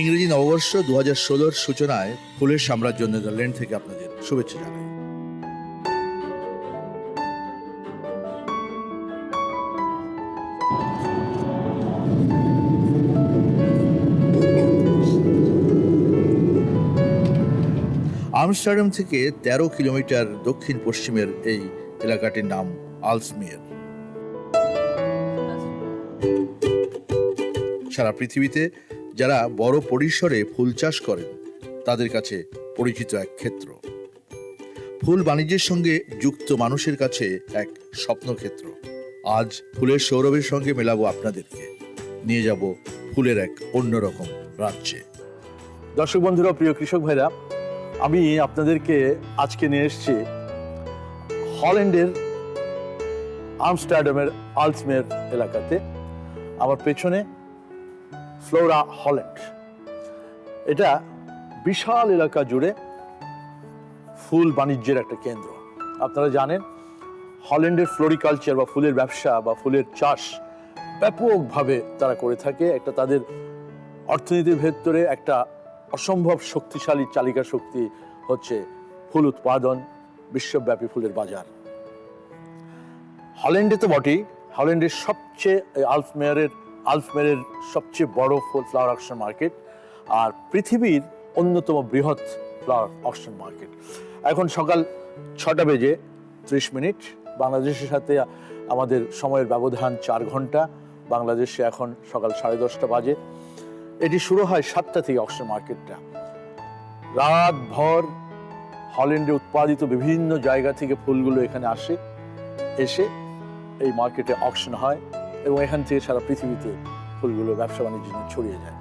ইংরেজি নববর্ষ দু হাজার ষোলোর সূচনায় ফুলের সাম্রাজ্য নেদারল্যান্ড থেকে আপনাদের শুভেচ্ছা জানাই। আমস্টারডাম থেকে তেরো কিলোমিটার দক্ষিণ পশ্চিমের এই এলাকাটির নাম আলসমিয়ার সারা পৃথিবীতে যারা বড় পরিসরে ফুল চাষ করেন, তাদের কাছে পরিচিত এক ক্ষেত্র। ফুল বাণিজ্যের সঙ্গে যুক্ত মানুষের কাছে এক স্বপ্নক্ষেত্র। আজ ফুলের সৌরভের সঙ্গে মেলাবো আপনাদেরকে। নিয়ে যাব ফুলের এক অন্যরকম রাজ্যে। দর্শক বন্ধুরা, প্রিয় কৃষক ভাইরা, আমি আপনাদেরকে আজকে নিয়ে এসেছি হল্যান্ডের আমস্টারডামের আলসমের এলাকাতে। আমার পেছনে ফ্লোরা হল্যান্ড। এটা বিশাল এলাকা জুড়ে ফুল বাণিজ্যের একটা কেন্দ্র। আপনারা জানেন, হল্যান্ডের ফ্লোরিকালচার বা ফুলের ব্যবসা বা ফুলের চাষ ব্যাপকভাবে তারা করে থাকে। একটা তাদের অর্থনীতির ভেতরে একটা অসম্ভব শক্তিশালী চালিকা শক্তি হচ্ছে ফুল উৎপাদন, বিশ্বব্যাপী ফুলের বাজার। হল্যান্ডে তো বটেই। হল্যান্ডের সবচেয়ে আলফমেয়ারের আলফমেয়ারের সবচেয়ে বড় ফুল ফ্লাওয়ার অকশন মার্কেট আর পৃথিবীর অন্যতম বৃহৎ ফ্লাওয়ার অকশন মার্কেট। এখন সকাল ছটা বেজে ত্রিশ মিনিট। বাংলাদেশের সাথে আমাদের সময়ের ব্যবধান চার ঘণ্টা। বাংলাদেশে এখন সকাল সাড়ে দশটা বাজে। এটি শুরু হয় সাতটা থেকে অকশন মার্কেটটা। রাত ভর হল্যান্ডে উৎপাদিত বিভিন্ন জায়গা থেকে ফুলগুলো এখানে আসে, এসে এই মার্কেটে অকশন হয়। এবং এখান থেকে সারা পৃথিবীতে ফুলগুলো ব্যবসা বাণিজ্য ছড়িয়ে যায়।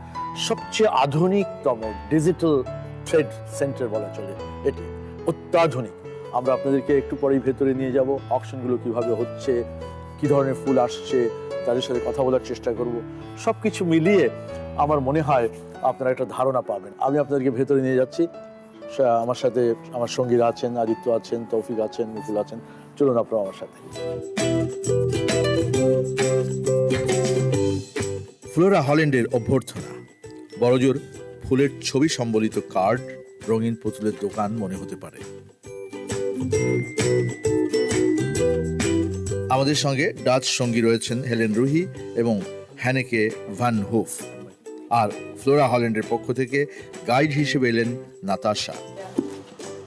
সবচেয়ে আধুনিকতম ডিজিটাল ট্রেড সেন্টার বলা চলে এটি। অত্যাধুনিক। আমরা আপনাদেরকে একটু পরেই ভেতরে নিয়ে যাব অকশনগুলো কীভাবে হচ্ছে, কি ধরনের ফুল আসছে, তাদের সাথে কথা বলার চেষ্টা করব। সব কিছু মিলিয়ে আমার মনে হয় আপনারা একটা ধারণা পাবেন। আমি আপনাদেরকে ভেতরে নিয়ে যাচ্ছি। আমার সাথে আমার সঙ্গীরা আছেন, আদিত্য আছেন, তৌফিক আছেন মুকুল আছেন। চলুন আপনারা আমার সাথে। ফ্লোরা হল্যান্ডের অভ্যর্থনা। বড়জোর ফুলের ছবি সম্বলিত কার্ড রঙিন পুতুলের দোকান মনে হতে পারে। আমাদের সঙ্গে ডাচ সঙ্গী রয়েছেন হেলেন রুহি এবং হ্যানেকে ভান হুফ। আর ফ্লোরা হল্যান্ডের পক্ষ থেকে গাইড হিসেবে এলেন নাতাশা।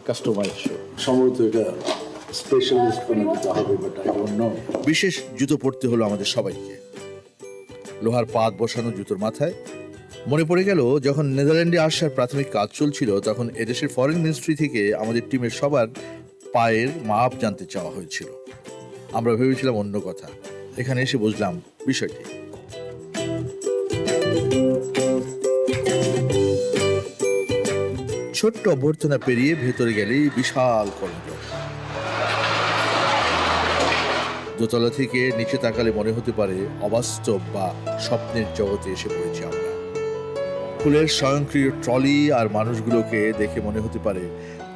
কাস্টমার সম্ভবত এটা স্পেশালিস্ট কোনো হবে বাট আই ডোন্ট নো বিশেষ জুতো পরতে হলো আমাদের সবাইকে। লোহার পাত বসানো জুতোর মাথায়। মনে পড়ে গেল, যখন নেদারল্যান্ডে আসার প্রাথমিক কাজ চলছিল, তখন এদেশের ফরেন মিনিস্ট্রি থেকে আমাদের টিমের সবার পায়ের মাপ জানতে চাওয়া হয়েছিল। আমরা ভেবেছিলাম অন্য কথা। এখানে এসে বুঝলাম বিষয়টি। ছোট্ট অভ্যর্থনা পেরিয়ে ভেতরে গেলেই বিশাল করিডোর দোতলা থেকে নিচে তাকালে মনে হতে পারে অবাস্তব বা স্বপ্নের জগতে এসে পড়েছি আমরা। ফুলের স্বয়ংক্রিয় ট্রলি আর মানুষগুলোকে দেখে মনে হতে পারে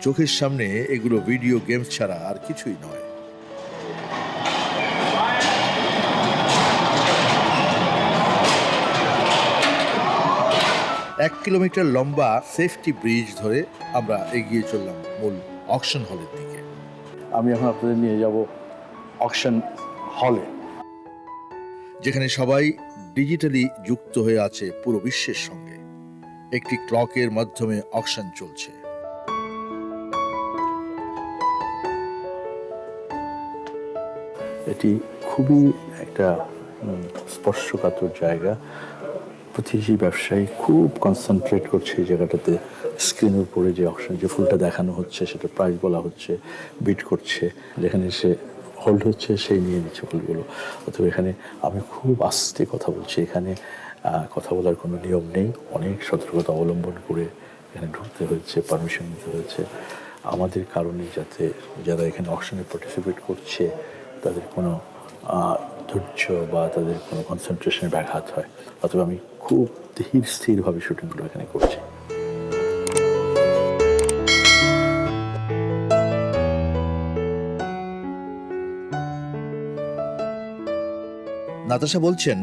চোখের সামনে এগুলো ভিডিও গেমস ছাড়া আর কিছুই নয়। এক কিলোমিটার লম্বা সেফটি ব্রিজ ধরে আমরা এগিয়ে চললাম মূল অকশন হলের দিকে। আমি এখন আপনাদের নিয়ে যাব অকশন হলে যেখানে সবাই ডিজিটালি যুক্ত হয়ে আছে পুরো বিশ্বের সঙ্গে। একটি ক্লকের মাধ্যমে অকশন চলছে। এটি খুবই একটা স্পর্শকাতর জায়গা। প্রতিটি ব্যবসায়ী খুব কনসেন্ট্রেট করছে এই জায়গাটাতে। স্ক্রিনের উপরে যে অপশন যে ফুলটা দেখানো হচ্ছে সেটা প্রাইস বলা হচ্ছে বিট করছে। যেখানে সে হোল্ড হচ্ছে, সেই নিয়ে নিচ্ছে ফুলগুলো অথবা এখানে আমি খুব আস্তে কথা বলছি। এখানে কথা বলার কোনো নিয়ম নেই। অনেক সতর্কতা অবলম্বন করে এখানে ঢুকতে হয়েছে পারমিশন নিতে হয়েছে। আমাদের কারণে যাতে যারা এখানে অকশনে পার্টিসিপেট করছে, তাদের কোনো ধৈর্য বা তাদের কোনো কনসেন্ট্রেশনের ব্যাঘাত হয়। অথবা আমি খুব ধীর স্থিরভাবে শুটিংগুলো এখানে করছি। নাতাশা বলছেন,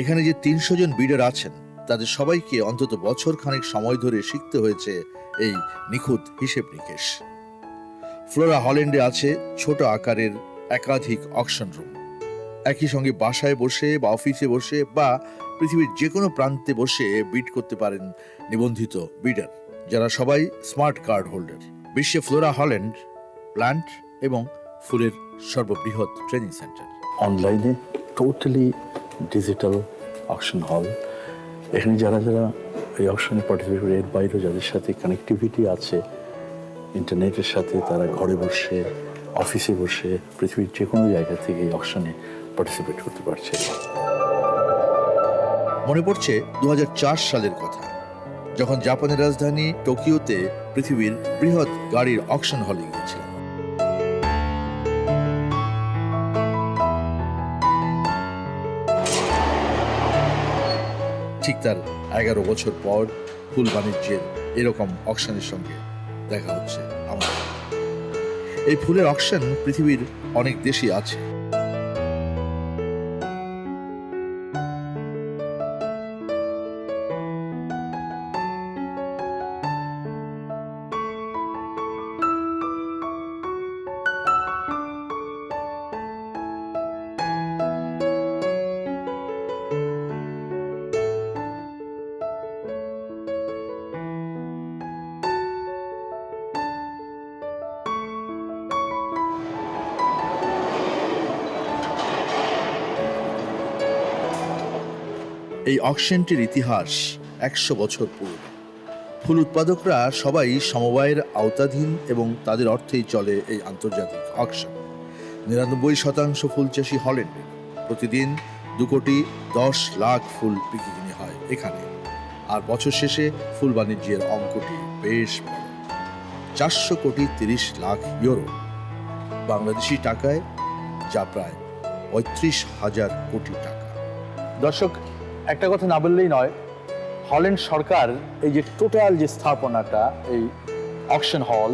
এখানে যে তিনশো জন বিডার আছেন, তাদের সবাইকে অন্তত বছর খানেক সময় ধরে শিখতে হয়েছে এই নিখুঁত হিসেব নিকেশ। ফ্লোরা হল্যান্ডে আছে ছোট আকারের একাধিক অকশন রুম। একই সঙ্গে বাসায় বসে বা অফিসে বসে বা পৃথিবীর যে কোনো প্রান্তে বসে বিট করতে পারেন নিবন্ধিত বিডার, যারা সবাই স্মার্ট কার্ড হোল্ডার। বিশ্বে ফ্লোরা হল্যান্ড, প্ল্যান্ট এবং ফুলের সর্ববৃহৎ ট্রেনিং সেন্টার। অনলাইনে টোটালি ডিজিটাল অকশন হল এখানে যারা যারা এই অকশনে পার্টিসিপেট করে, এর বাইরেও যাদের সাথে কানেক্টিভিটি আছে ইন্টারনেটের সাথে, তারা ঘরে বসে অফিসে বসে, পৃথিবীর যে কোনো জায়গা থেকে এই অকশনে পার্টিসিপেট করতে পারছে। মনে পড়ছে দু হাজার চার সালের কথা, যখন জাপানের রাজধানী টোকিওতে পৃথিবীর বৃহৎ গাড়ির অকশন হলে গিয়েছিল ঠিক তার এগারো বছর পর ফুল বাণিজ্যের এরকম অকশানের সঙ্গে দেখা হচ্ছে আমাদের এই ফুলের অকশন পৃথিবীর অনেক দেশই আছে। এই অকশনটির ইতিহাস একশো বছর পুরনো ফুল উৎপাদকরা সবাই সমবায়ের আওতাধীন এবং তাদের অর্থেই চলে এই আন্তর্জাতিক অকশন। নিরানব্বই শতাংশ ফুল চাষি হল্যান্ডে প্রতিদিন দু কোটি দশ লাখ ফুল বিক্রি হয় এখানে। আর বছর শেষে ফুল বাণিজ্যের অঙ্কটি বেশ চারশো কোটি তিরিশ লাখ ইউরো। বাংলাদেশি টাকায় যা প্রায় পঁয়ত্রিশ হাজার কোটি টাকা। দর্শক একটা কথা না বললেই নয় হল্যান্ড সরকার এই যে টোটাল যে স্থাপনাটা, এই অকশন হল,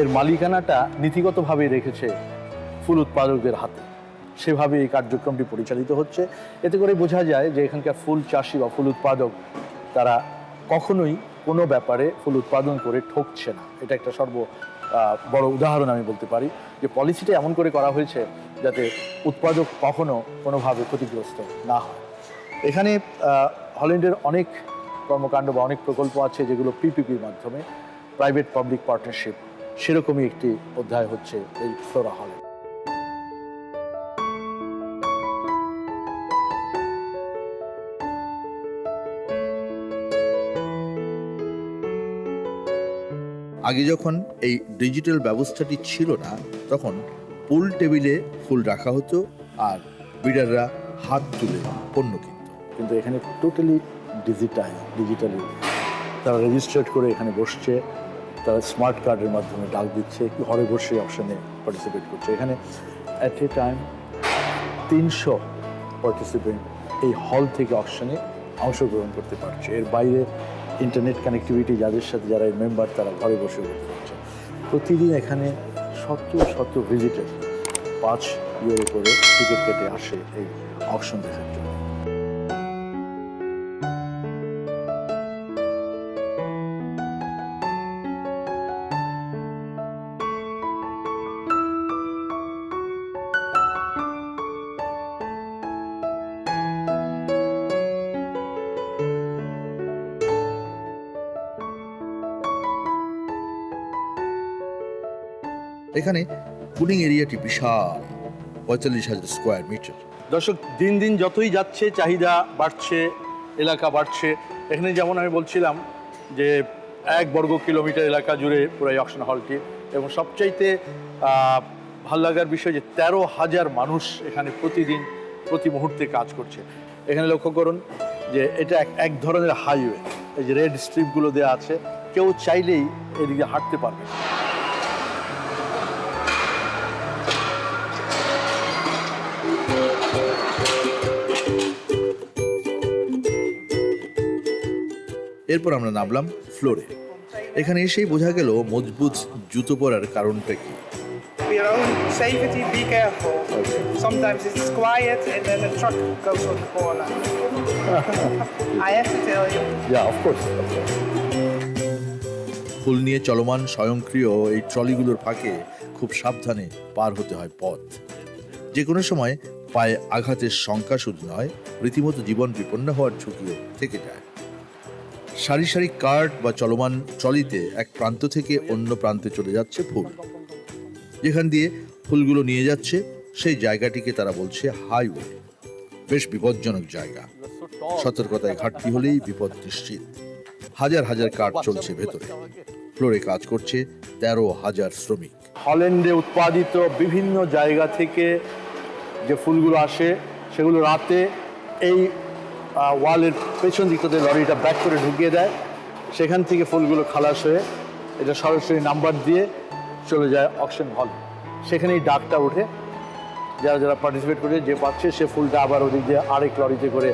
এর মালিকানাটা নীতিগতভাবে রেখেছে ফুল উৎপাদকদের হাতে। সেভাবে এই কার্যক্রমটি পরিচালিত হচ্ছে। এতে করে বোঝা যায় যে এখানকার ফুল চাষি বা ফুল উৎপাদক, তারা কখনোই কোনো ব্যাপারে ফুল উৎপাদন করে ঠকছে না। এটা একটা সর্ব বড় উদাহরণ আমি বলতে পারি যে পলিসিটা এমন করে করা হয়েছে যাতে উৎপাদক কখনো কোনোভাবে ক্ষতিগ্রস্ত না হয়। এখানে হল্যান্ডের অনেক কর্মকাণ্ড বা অনেক প্রকল্প আছে যেগুলো পিপিপির মাধ্যমে প্রাইভেট পাবলিক পার্টনারশিপ সেরকমই একটি অধ্যায় হচ্ছে এই ফ্লোরা হল আগে যখন এই ডিজিটাল ব্যবস্থাটি ছিল না, তখন পুল টেবিলে ফুল রাখা হতো আর বিডাররা হাত তুলে পণ্য কিনত। কিন্তু এখানে টোটালি ডিজিটাল ডিজিটালি তারা রেজিস্টার্ড করে এখানে বসছে, তারা স্মার্ট কার্ডের মাধ্যমে ডাক দিচ্ছে ঘরে বসে অপশনে পার্টিসিপেট করছে। এখানে অ্যাট এ টাইম তিনশো পার্টিসিপেন্ট এই হল থেকে অপশানে অংশগ্রহণ করতে পারছে। এর বাইরে ইন্টারনেট কানেক্টিভিটি যাদের সাথে যারা মেম্বার তারা ঘরে বসে করতে পারছে প্রতিদিন এখানে শত শত ভিজিটার পাঁচ ইউরো করে টিকিট কেটে আসে এই অপশন দেখার এখানে কুলিং এরিয়াটি বিশাল, পঁয়তাল্লিশ হাজার স্কোয়ার মিটার দর্শক, দিন দিন যতই যাচ্ছে, চাহিদা বাড়ছে, এলাকা বাড়ছে। এখানে যেমন আমি বলছিলাম যে এক বর্গ কিলোমিটার এলাকা জুড়ে পুরো অকশন হলটি এবং সবচাইতে ভালো লাগার বিষয় যে তেরো হাজার মানুষ এখানে প্রতিদিন, প্রতি মুহূর্তে কাজ করছে। এখানে লক্ষ্য করুন যে এটা এক এক ধরনের হাইওয়ে এই যে রেড স্ট্রিপগুলো দেওয়া আছে, কেউ চাইলেই এদিকে হাঁটতে পারবে এরপর আমরা নামলাম ফ্লোরে এখানে এসেই বোঝা গেল মজবুত জুতো পরার কারণটা কি your own safety, be careful. Sometimes it's quiet and then a truck goes on the corner. I have to tell you. Of course ফুল নিয়ে চলমান স্বয়ংক্রিয় এই ট্রলিগুলোর ফাঁকে খুব সাবধানে পার হতে হয় পথ যে কোনো সময় পায়ে আঘাতের শঙ্কা শুধু নয় রীতিমতো জীবন বিপন্ন হওয়ার ঝুঁকিও থেকে যায় সারি সারি কার্ট বা চলমান ট্রলিতে এক প্রান্ত থেকে অন্য প্রান্তে চলে যাচ্ছে ফুল। যেখান দিয়ে ফুলগুলো নিয়ে যাচ্ছে, সেই জায়গাটিকে তারা বলছে হাইওয়ে। বেশ বিপজ্জনক জায়গা। সতর্কতায় ঘাটতি হলেই বিপদ নিশ্চিত। হাজার হাজার কাঠ চলছে ভেতরে। ফ্লোরে কাজ করছে তেরো হাজার শ্রমিক। হল্যান্ডে উৎপাদিত বিভিন্ন জায়গা থেকে যে ফুলগুলো আসে, সেগুলো রাতে এই ওয়ালের পেছন দিকটাতে লরিটা ব্যাক করে ঢুকিয়ে দেয়। সেখান থেকে ফুলগুলো খালাস হয়ে এটা সরাসরি নাম্বার দিয়ে চলে যায় অকশন হল সেখানেই ডাকটা ওঠে। যারা যারা পার্টিসিপেট করে যে পাচ্ছে, সে ফুলটা আবার ওদিক দিয়ে আরেক লরিতে করে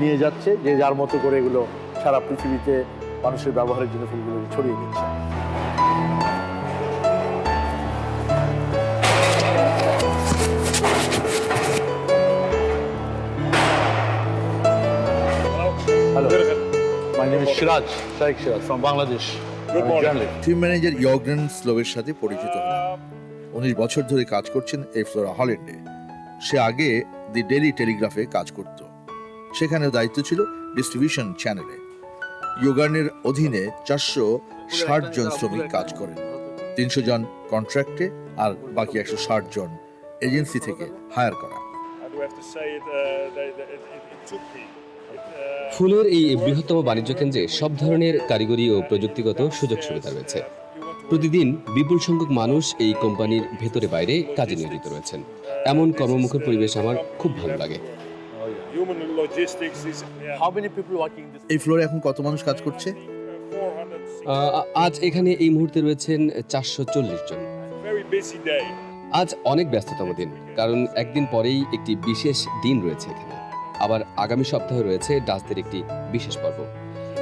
নিয়ে যাচ্ছে। যে যার মতো করে এগুলো সারা পৃথিবীতে মানুষের ব্যবহারের জন্য ফুলগুলো ছড়িয়ে দিচ্ছে। Shiraj, Shaikh Shiraj from Bangladesh. Good morning. Team manager ইয়গ্রেন স্লোভের সাথে পরিচিত হলাম উনিশ বছর ধরে কাজ করছেন এই ফ্লোরা হল্যান্ডে সে আগে দি ডেলি টেলিগ্রাফে কাজ করত। সেখানেও দায়িত্ব ছিল ডিস্ট্রিবিউশন চ্যানেলে ইয়োগার্নের অধীনে চারশো ষাট জন শ্রমিক কাজ করেন। তিনশো জন কন্ট্রাক্টে আর বাকি একশো ষাট জন এজেন্সি থেকে হায়ার করা। ফুলের এই বৃহত্তম বাণিজ্য কেন্দ্রে সব ধরনের কারিগরি ও প্রযুক্তিগত সুযোগ সুবিধা রয়েছে। প্রতিদিন বিপুল সংখ্যক মানুষ এই কোম্পানির ভেতরে বাইরে কাজে নিয়োজিত রয়েছেন। এমন কর্মমুখর পরিবেশ আমার খুব ভালো লাগে? এই ফ্লোরে এখন কত মানুষ কাজ করছে? আজ এখানে এই মুহূর্তে রয়েছেন চারশো চল্লিশ জন. আজ অনেক ব্যস্ততম দিন কারণ একদিন পরেই একটি বিশেষ দিন রয়েছে এখানে। আবার আগামী সপ্তাহে রয়েছে ডাচদের একটি বিশেষ পর্ব।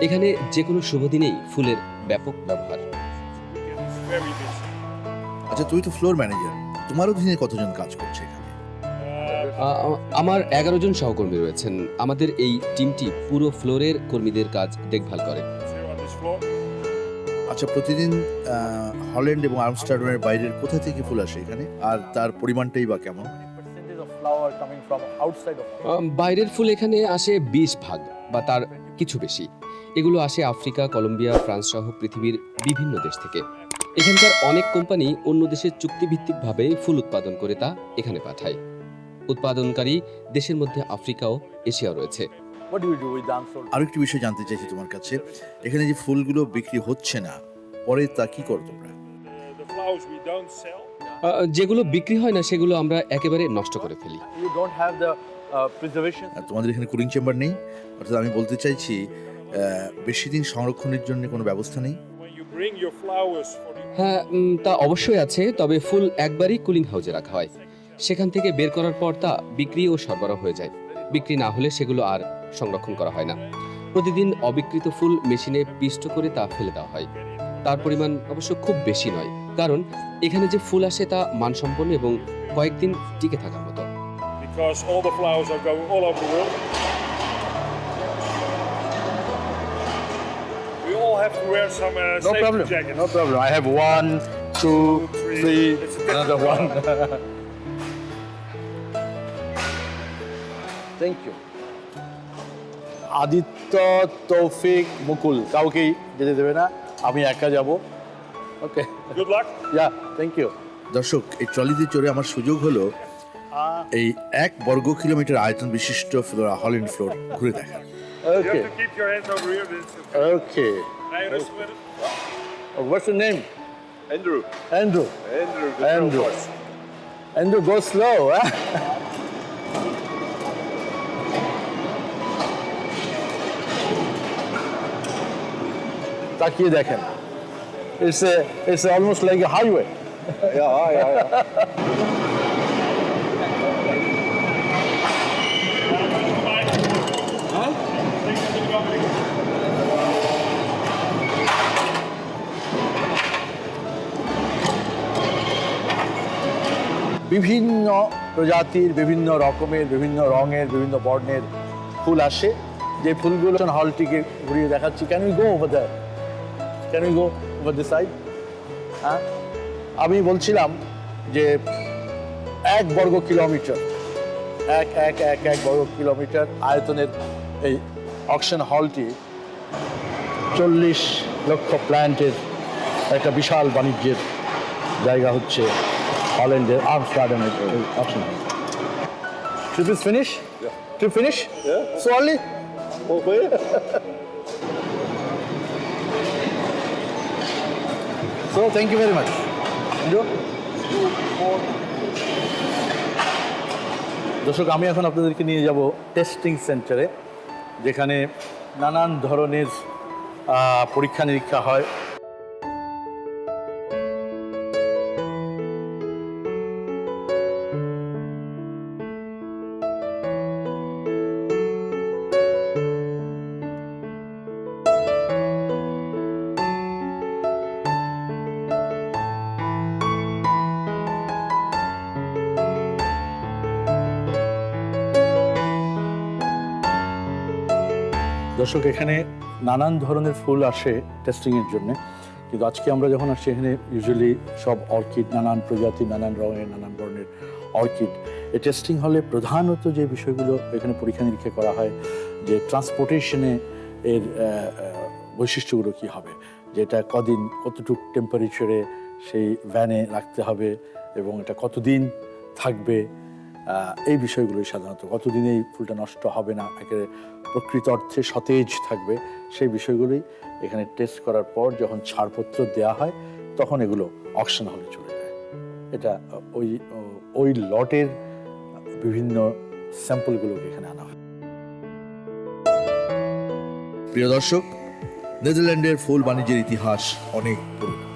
এখানে যে কোনো শুভ দিনেই ফুলের ব্যাপক ব্যবহার. আচ্ছা তুই তো ফ্লোর ম্যানেজার তোমার অধীনে কতজন কাজ করছে এখানে? আমার এগারো জন সহকর্মী রয়েছেন। আমাদের এই টিমটি পুরো ফ্লোরের কর্মীদের কাজ দেখভাল করে. আচ্ছা প্রতিদিন হল্যান্ড এবং আর্মস্টারডমের বাইরের কোথা থেকে ফুল আসে এখানে? আর তার পরিমাণটাই বা কেমন? Coming from outside of বাইরের ফুল এখানে আসে বিশ ভাগ বা তার কিছু বেশি। এগুলো আসে আফ্রিকা কলম্বিয়া ফ্রান্স সহ পৃথিবীর বিভিন্ন দেশ থেকে। এখানকার অনেক কোম্পানি অন্য দেশে চুক্তিভিত্তিকভাবে ফুল উৎপাদন করে তা এখানে পাঠায়। উৎপাদনকারী দেশের মধ্যে আফ্রিকা ও এশিয়া রয়েছে? আরেকটি বিষয় জানতে চাইছি তোমার কাছে। এখানে যে ফুলগুলো বিক্রি হচ্ছে না পরে তা কি করো তোমরা? যেগুলো বিক্রি হয় না সেগুলো আমরা একেবারে নষ্ট করে ফেলি। Uh, তোমাদের এখানে কুলিং চেম্বার নেই? অর্থাৎ আমি বলতে চাইছি বেশি দিন সংরক্ষণের জন্য কোনো ব্যবস্থা নেই? হ্যাঁ তা অবশ্যই আছে তবে ফুল একবারই কুলিং হাউজে রাখা হয়। সেখান থেকে বের করার পর তা বিক্রি ও সরবরাহ হয়ে যায়। বিক্রি না হলে সেগুলো আর সংরক্ষণ করা হয় না। প্রতিদিন অবিকৃত ফুল মেশিনে পিষ্ট করে তা ফেলে দেওয়া হয়। তার পরিমাণ অবশ্য খুব বেশি নয়। কারণ এখানে যে ফুল আসে তা মানসম্পন্ন এবং কয়েকদিন টিকে থাকার মতো। আদিত্য তৌফিক মুকুল কাউকেই যেতে দেবে না। আমি একা যাব। Okay good luck yeah thank you দর্শক এই ট্রলিতে চড়ে আমার সুযোগ হলো এই এক বর্গ কিলোমিটার আয়তন বিশিষ্ট ফ্লোর হল ইন ফ্লোর ঘুরে দেখা। Okay okay what's your name Andrew Andrew Andrew Andrew go slow হ্যাঁ তাকিয়ে দেখেন। It's a, it's almost like a highway. বিভিন্ন প্রজাতির বিভিন্ন রকমের বিভিন্ন রঙের বিভিন্ন বর্ণের ফুল আসে। যে ফুলগুলো হলটিকে ঘুরিয়ে দেখাচ্ছি can we go over there can we go over the side হ্যাঁ আমি বলছিলাম যে এক বর্গ কিলোমিটার এক এক এক এক বর্গ কিলোমিটার আয়তনের এই অকশন হলটি চল্লিশ লক্ষ প্ল্যান্টের একটা বিশাল বাণিজ্যের জায়গা হচ্ছে হল্যান্ডের আর্মস গার্ডেনের auction trip is finish trip finish so only so thank you very much দর্শক আমি এখন আপনাদেরকে নিয়ে যাব টেস্টিং সেন্টারে যেখানে নানান ধরনের পরীক্ষা নিরীক্ষা হয়। দর্শক, এখানে নানান ধরনের ফুল আসে টেস্টিংয়ের জন্য। কিন্তু আজকে আমরা যখন আসছি, এখানে ইউজুয়ালি সব অর্কিড, নানান প্রজাতি, নানান রঙের, নানান ধরনের অর্কিড। এই টেস্টিং হলে প্রধানত যে বিষয়গুলো এখানে পরীক্ষা নিরীক্ষা করা হয়, যে ট্রান্সপোর্টেশনে এর বৈশিষ্ট্যগুলো কী হবে, যেটা কদিন, কতটুক টেম্পারেচারে সেই ভ্যানে রাখতে হবে এবং এটা কতদিন থাকবে এই বিষয়গুলোই সাধারণত। কতদিন এই ফুলটা নষ্ট হবে না, একেবারে প্রকৃত অর্থে সতেজ থাকবে। সেই বিষয়গুলি এখানে টেস্ট করার পর যখন ছাড়পত্র দেওয়া হয়, তখন এগুলো অকশন হলে চলে যায়। এটা ওই ওই লটের বিভিন্ন স্যাম্পলগুলোকে এখানে আনা হয়। প্রিয় দর্শক, নেদারল্যান্ডের ফুল বাণিজ্যের ইতিহাস অনেক পুরনো।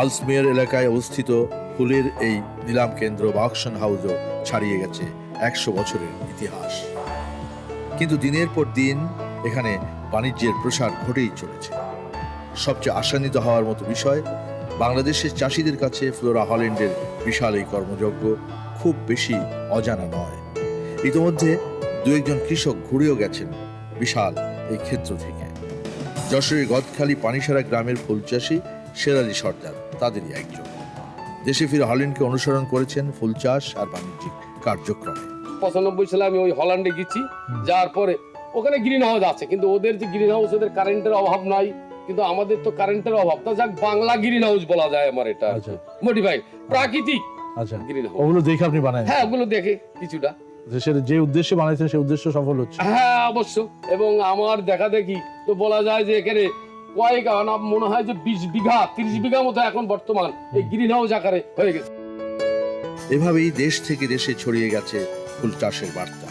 আলসমেয়ার এলাকায় অবস্থিত ফুলের এই নিলাম কেন্দ্র বা অকশন হাউসও ছাড়িয়ে গেছে একশো বছরের ইতিহাস। কিন্তু দিনের পর দিন এখানে বাণিজ্যের প্রসার ঘটেই চলেছে। সবচেয়ে আশান্বিত হওয়ার মতো বিষয়, বাংলাদেশের চাষিদের কাছে ফ্লোরা হল্যান্ডের বিশাল এই কর্মযজ্ঞ খুব বেশি অজানা নয়। ইতিমধ্যে দু একজন কৃষক ঘুরেও গেছেন বিশাল এই ক্ষেত্র থেকে। যশোরের গদখালি পানিসারা গ্রামের ফুল চাষি শেরালি সর্দার, তাদেরই একজন। দেশে ফিরে হল্যান্ডকে অনুসরণ করেছেন ফুল চাষ আর বাণিজ্যিক কার্যক্রমে। পঁচানব্বই সালে আমি ওই হল্যান্ডে গেছি যাওয়ার পরে ওখানে গ্রিন হাউস আছে কিন্তু ওদের যে গ্রিন হাউস ওদের কারেন্টের অভাব নাই কিন্তু আমাদের তো কারেন্টের অভাব। তা যাক বাংলা গ্রিন হাউস বলা যায় আমার এটা আচ্ছা। মোটিফাই প্রাকৃতিক আচ্ছা। গ্রিন হাউস ওগুলো দেখে আপনি বানায়। হ্যাঁ ওগুলো দেখে কিছুটা। দেশের যে উদ্দেশ্যে বানাইছেন সেই উদ্দেশ্য সফল হচ্ছে। হ্যাঁ অবশ্য। এবং আমার দেখা দেখি তো বলা যায় যে এখানে কয়েক মনে হয় যে বিশ বিঘা তিরিশ বিঘা মতো এখন বর্তমান এই গ্রিন হাউস আকারে হয়ে গেছে। এভাবেই দেশ থেকে দেশে ছড়িয়ে গেছে ফুল চাষের বার্তা।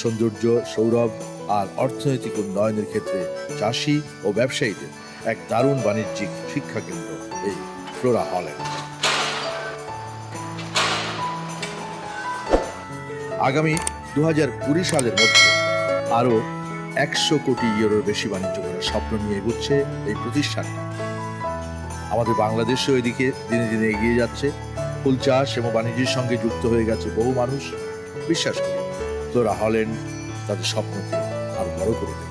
সৌন্দর্য, সৌরভ আর অর্থনৈতিক উন্নয়নের ক্ষেত্রে চাষি ও ব্যবসায়ীদের এক দারুণ বাণিজ্যিক শিক্ষা কেন্দ্র এই ফ্লোরা হল্যান্ড আগামী দু কুড়ি সালের মধ্যে আরও একশো কোটি ইউরোর বেশি বাণিজ্য করার স্বপ্ন নিয়ে এগুচ্ছে এই প্রতিষ্ঠানটি। আমাদের বাংলাদেশও এদিকে দিনে দিনে এগিয়ে যাচ্ছে। ফুল চাষ এবং বাণিজ্যের সঙ্গে যুক্ত হয়ে গেছে বহু মানুষ। বিশ্বাস করি। তোরা হলেন তাদের স্বপ্নকে আরও বড় করে দেবে।